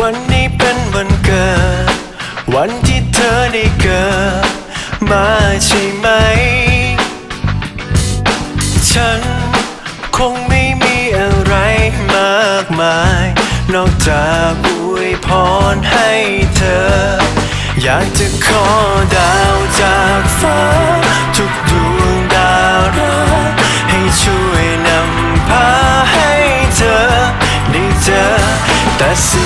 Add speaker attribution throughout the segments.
Speaker 1: วันนี้เป็นวันเกิด วันที่เธอได้เกิด มาใช่ไหม ฉันคงไม่มีอะไรมากมาย นอกจากอวยพรให้เธอ อยากจะขอดาวจากฟ้า ทุกดวงดาวรักให้ช่วยนำพาให้เธอได้เจอแต่สิ่ง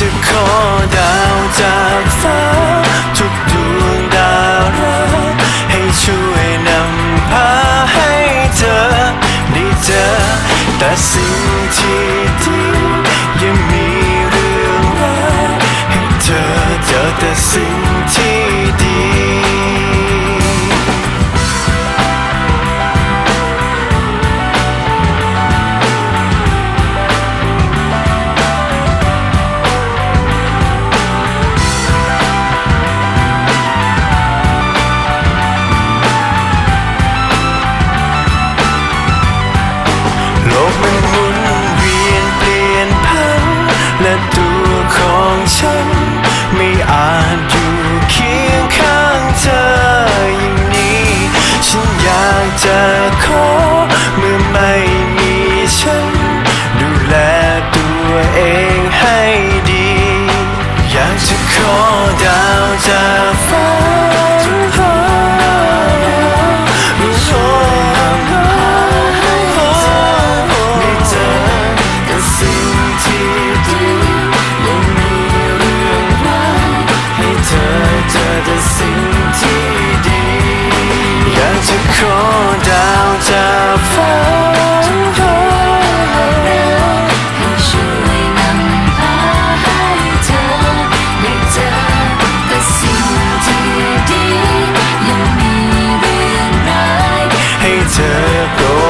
Speaker 1: จะขอดาวจากฟ้า ทุกดวงดาวรักให้ช่วยนำพาให้เธอได้เจอแต่สิ่งที่ดีานอยู่เคียงข้างเธออย่างนี้ ฉันอยากจะขอเมื่อไม่มีฉัน ดูแลตัวเองให้ดี อยากจะขอดาวจากฟ้า ดียั